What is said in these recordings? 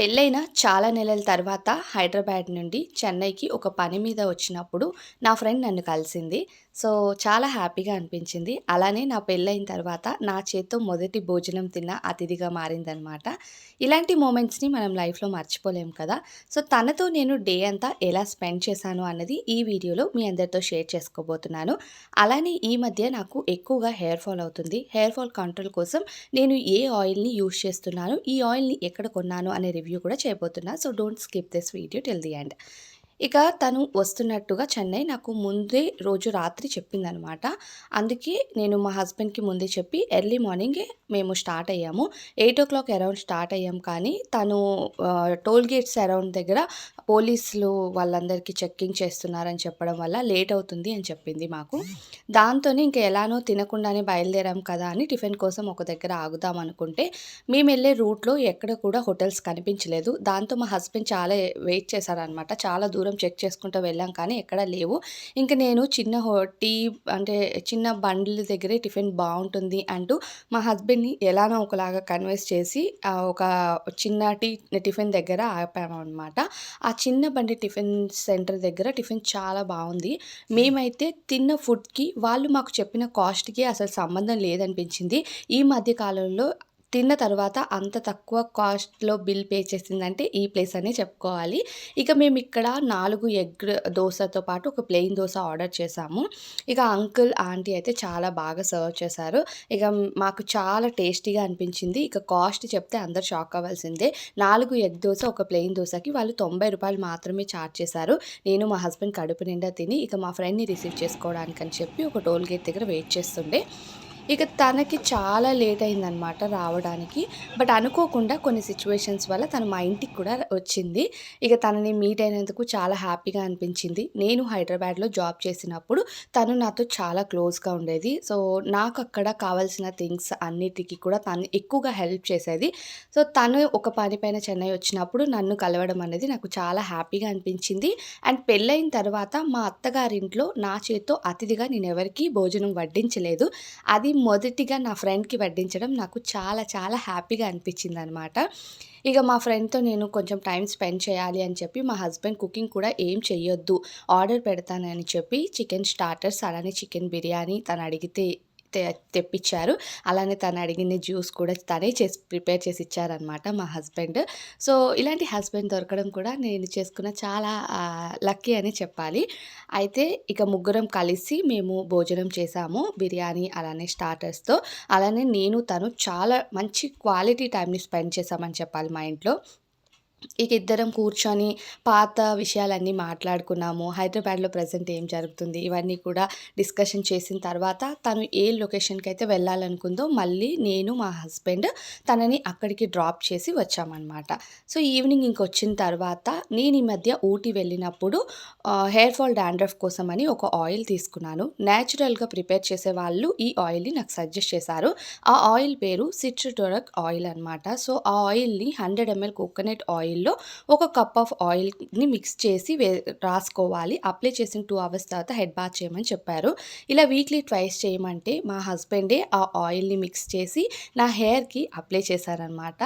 పెళ్ళైన చాలా నెలల తర్వాత హైదరాబాద్ నుండి చెన్నైకి ఒక పని మీద వచ్చినప్పుడు నా ఫ్రెండ్ నన్ను కలిసింది. సో చాలా హ్యాపీగా అనిపించింది. అలానే నా పెళ్ళైన తర్వాత నా చేత్తో మొదటి భోజనం తిన్న అతిథిగా మారిందనమాట. ఇలాంటి మూమెంట్స్ని మనం లైఫ్లో మర్చిపోలేం కదా! సో తనతో నేను డే అంతా ఎలా స్పెండ్ చేశాను అన్నది ఈ వీడియోలో మీ అందరితో షేర్ చేసుకోబోతున్నాను. అలానే ఈ మధ్య నాకు ఎక్కువగా హెయిర్ ఫాల్ అవుతుంది. హెయిర్ ఫాల్ కంట్రోల్ కోసం నేను ఏ ఆయిల్ని యూస్ చేస్తున్నాను ఈ ఆయిల్ని ఎక్కడ కొన్నాను అనే రివ్యూ కూడా చేయబోతున్నా. So don't skip this video till the end. ఇక తను వస్తున్నట్టుగా చెన్నై నాకు ముందే రోజు రాత్రి చెప్పిందనమాట. అందుకే నేను మా హస్బెండ్కి ముందే చెప్పి ఎర్లీ మార్నింగే మేము స్టార్ట్ అయ్యాము. Eight o'clock around start అయ్యాం కానీ తను టోల్ గేట్స్ అరౌండ్ దగ్గర పోలీసులు వాళ్ళందరికీ చెక్కింగ్ చేస్తున్నారని చెప్పడం వల్ల లేట్ అవుతుంది అని చెప్పింది మాకు. దాంతోనే ఇంకా ఎలానో తినకుండానే బయలుదేరాం కదా అని టిఫిన్ కోసం ఒక దగ్గర ఆగుదాం అనుకుంటే మేము వెళ్ళే రూట్లో ఎక్కడ కూడా హోటల్స్ కనిపించలేదు. దాంతో మా హస్బెండ్ చాలా వెయిట్ చేశారనమాట. చాలా దూరం చెక్ చేసుకుంటూ వెళ్ళాం కానీ ఎక్కడ లేవు. ఇంకా నేను చిన్న హో టీ అంటే చిన్న బండ్ల దగ్గరే టిఫిన్ బాగుంటుంది అంటూ మా హస్బెండ్ని ఎలానో ఒకలాగా కన్విన్స్ చేసి ఒక చిన్న టీ టిఫిన్ దగ్గర ఆపామన్నమాట. ఆ చిన్న బండి టిఫిన్ సెంటర్ దగ్గర టిఫిన్ చాలా బాగుంది మేమైతే తిన్న ఫుడ్కి వాళ్ళు మాకు చెప్పిన కాస్ట్కి అసలు సంబంధం లేదనిపించింది. ఈ మధ్య కాలంలో తిన్న తర్వాత అంత తక్కువ కాస్ట్‌లో బిల్ పే చేసిందంటే ఈ ప్లేస్ అనే చెప్పుకోవాలి. ఇక మేము ఇక్కడ నాలుగు ఎగ్ దోశతో పాటు ఒక ప్లెయిన్ దోశ ఆర్డర్ చేశాము. ఇక అంకుల్, ఆంటీ అయితే చాలా బాగా సర్వ్ చేశారు. ఇక మాకు చాలా టేస్టీగా అనిపించింది. ఇక కాస్ట్ చెప్తే అందరూ షాక్ అవ్వాల్సిందే. నాలుగు ఎగ్ దోస, ఒక ప్లెయిన్ దోశకి వాళ్ళు తొంభై రూపాయలు మాత్రమే చార్జ్ చేశారు. నేను మా హస్బెండ్ కడుపు నిండా తిని ఇక మా ఫ్రెండ్‌ని రిసీవ్ చేసుకోవడానికి అని చెప్పి ఒక టోల్ గేట్ దగ్గర వెయిట్ చేస్తుండే. ఇక తనకి చాలా లేట్ అయిందనమాట రావడానికి. బట్ అనుకోకుండా కొన్ని సిచ్యువేషన్స్ వల్ల తను మా ఇంటికి కూడా వచ్చింది. ఇక తనని మీట్ అయినందుకు చాలా హ్యాపీగా అనిపించింది. నేను హైదరాబాద్‌లో జాబ్ చేసినప్పుడు తను నాతో చాలా క్లోజ్‌గా ఉండేది. సో, నాకు అక్కడ కావాల్సిన థింగ్స్ అన్నిటికీ కూడా తను ఎక్కువగా హెల్ప్ చేసేది. సో, తను ఒక పని పైన చెన్నై వచ్చినప్పుడు నన్ను కలవడం అనేది నాకు చాలా హ్యాపీగా అనిపించింది. అండ్ పెళ్ళైన తర్వాత మా అత్తగారింట్లో నా చేత్తో అతిథిగా నేను ఎవరికీ భోజనం వడ్డించలేదు. అది మొదటిగా నా ఫ్రెండ్‌కి వడ్డించడం నాకు చాలా చాలా హ్యాపీగా అనిపించింది అనమాట ఇక మా ఫ్రెండ్‌తో నేను కొంచెం టైం స్పెండ్ చేయాలి అని చెప్పి మా హస్బెండ్ కుకింగ్ కూడా ఏం చెయ్యొద్దు. ఆర్డర్ పెడతానని చెప్పి చికెన్ స్టార్టర్స్ అలానే చికెన్ బిర్యానీ తను అడిగితే తె తెప్పించారు అలానే తను అడిగిన జ్యూస్ కూడా తనే చేసి ప్రిపేర్ చేసి ఇచ్చారనమాట మా హస్బెండ్. సో, ఇలాంటి హస్బెండ్ దొరకడం కూడా నేను చేసుకున్న చాలా లక్కీ అని చెప్పాలి. అయితే ఇక ముగ్గురం కలిసి మేము భోజనం చేశాము. బిర్యానీ అలానే స్టార్టర్స్‌తో. అలానే నేను, తను చాలా మంచి క్వాలిటీ టైంని స్పెండ్ చేశామని చెప్పాలి మా ఇంట్లో. ఇక ఇద్దరం కూర్చొని పాత విషయాలన్నీ మాట్లాడుకున్నాము. హైదరాబాద్‌లో ప్రెజెంట్ ఏం జరుగుతుంది ఇవన్నీ కూడా డిస్కషన్ చేసిన తర్వాత తను ఏ లొకేషన్కి అయితే వెళ్ళాలనుకుందో మళ్ళీ నేను, మా హస్బెండ్ తనని అక్కడికి డ్రాప్ చేసి వచ్చామనమాట. సో, ఈవినింగ్ ఇంకొచ్చిన తర్వాత నేను ఈ మధ్య ఊటీ వెళ్ళినప్పుడు హెయిర్ ఫాల్ డాండ్రఫ్ కోసం అని ఒక ఆయిల్ తీసుకున్నాను. నేచురల్‌గా ప్రిపేర్ చేసే వాళ్ళు ఈ ఆయిల్‌ని నాకు సజెస్ట్ చేశారు. ఆ ఆయిల్ పేరు సిట్రిటోరక్ ఆయిల్ అనమాట. సో, ఆ ఆయిల్‌ని 100 ఎంఎల్ కోకోనట్ ఆయిల్ ఆయిల్‌లో ఒక కప్ ఆఫ్ ఆయిల్‌ని మిక్స్ చేసి వే రాసుకోవాలి. అప్లై చేసిన టూ అవర్స్ తర్వాత హెడ్ బాత్ చేయమని చెప్పారు. ఇలా వీక్లీ ట్వైస్ చేయమంటే మా హస్బెండే ఆ ఆయిల్‌ని మిక్స్ చేసి నా హెయిర్‌కి అప్లై చేశారనమాట.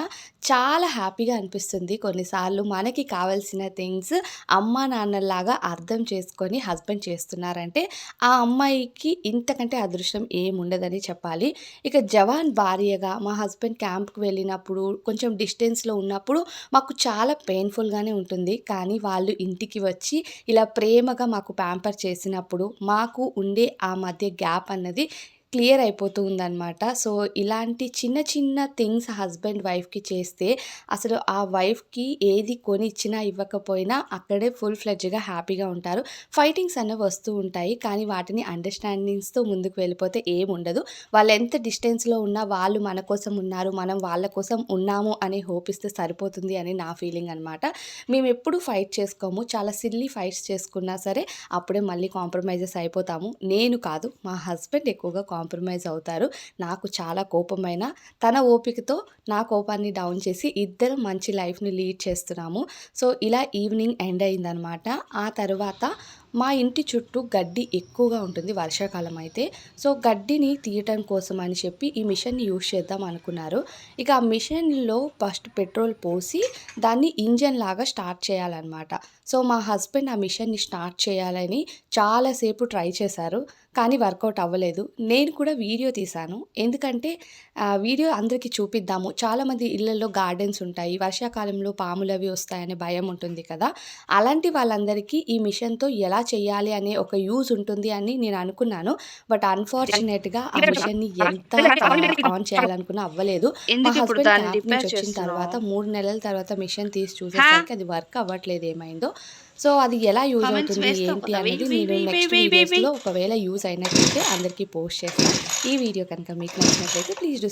చాలా హ్యాపీగా అనిపిస్తుంది. కొన్నిసార్లు మనకి కావాల్సిన థింగ్స్ అమ్మా నాన్నల్లాగా అర్థం చేసుకొని హస్బెండ్ చేస్తున్నారంటే ఆ అమ్మాయికి ఇంతకంటే అదృష్టం ఏముండదని చెప్పాలి. ఇక జవాన్ భార్యగా మా హస్బెండ్ క్యాంప్‌కి వెళ్ళినప్పుడు కొంచెం డిస్టెన్స్‌లో ఉన్నప్పుడు మాకు చాలా చాలా పెయిన్‌ఫుల్‌గానే ఉంటుంది. కానీ వాళ్ళు ఇంటికి వచ్చి ఇలా ప్రేమగా మాకు ప్యాంపర్ చేసినప్పుడు మాకు ఉండే ఆ మధ్య గ్యాప్ అన్నది క్లియర్ అయిపోతూ ఉందన్నమాట సో, ఇలాంటి చిన్న చిన్న థింగ్స్ హస్బెండ్ వైఫ్‌కి చేస్తే అసలు ఆ వైఫ్‌కి ఏది కొని ఇచ్చినా ఇవ్వకపోయినా అక్కడే ఫుల్ ఫ్లెడ్జ్‌గా హ్యాపీగా ఉంటారు. ఫైటింగ్స్ అనేవి వస్తూ ఉంటాయి. కానీ వాటిని అండర్‌స్టాండింగ్స్‌తో ముందుకు వెళ్ళిపోతే ఏముండదు. ఎంత డిస్టెన్స్‌లో ఉన్నా వాళ్ళు మన కోసం ఉన్నారు. మనం వాళ్ళ కోసం ఉన్నాము అని హోప్ ఇస్తే సరిపోతుంది అని నా ఫీలింగ్ అనమాట. మేమెప్పుడు ఫైట్ చేసుకోము. చాలా సిల్లీ ఫైట్స్ చేసుకున్నా సరే అప్పుడే మళ్ళీ కాంప్రమైజెస్ అయిపోతాము. నేను కాదు మా హస్బెండ్ ఎక్కువగా కాంప్రమైజ్ అవుతారు. నాకు చాలా కోపమైన తన ఓపికతో నా కోపాన్ని డౌన్ చేసి ఇద్దరు మంచి లైఫ్‌ని లీడ్ చేస్తున్నాము. సో, ఇలా ఈవినింగ్ ఎండ్ అయిందనమాట. ఆ తర్వాత మా ఇంటి చుట్టూ గడ్డి ఎక్కువగా ఉంటుంది వర్షాకాలం అయితే. సో గడ్డిని తీయటం కోసం అని చెప్పి ఈ మిషన్ని యూజ్ చేద్దాం అనుకున్నారు. ఇక ఆ మిషన్లో ఫస్ట్ పెట్రోల్ పోసి దాన్ని ఇంజన్ లాగా స్టార్ట్ చేయాలన్నమాట. సో మా హస్బెండ్ ఆ మిషన్ని స్టార్ట్ చేయాలని చాలాసేపు ట్రై చేశారు. కానీ వర్కౌట్ అవ్వలేదు. నేను కూడా వీడియో తీశాను. ఎందుకంటే వీడియో అందరికీ చూపిద్దాము. చాలామంది ఇళ్ళల్లో గార్డెన్స్ ఉంటాయి. వర్షాకాలంలో పాములు అవి వస్తాయనే భయం ఉంటుంది కదా. అలాంటి వాళ్ళందరికీ ఈ మిషన్తో ఎలా చేయాలి అనే ఒక యూజ్ ఉంటుంది అని నేను అనుకున్నాను. బట్ అన్ఫార్చునేట్గా ఆ మిషన్ని ఎంత ఆన్ చేయాలనుకున్నా అవ్వలేదు. మా హస్బెండ్ క్యాంప్ నుంచి వచ్చిన తర్వాత మూడు నెలల తర్వాత మిషన్ తీసి చూసేసరికి అది వర్క్ అవ్వట్లేదు ఏమైందో. సో అది ఎలా యూజ్ అవుతుంది ఏంటి అనేది నేను నెక్స్ట్ వీడియోస్లో ఒకవేళ యూజ్ అయినట్లయితే అందరికీ పోస్ట్ చేస్తాను. ఈ వీడియో కనుక మీకు నచ్చినట్లయితే ప్లీజ్ డూ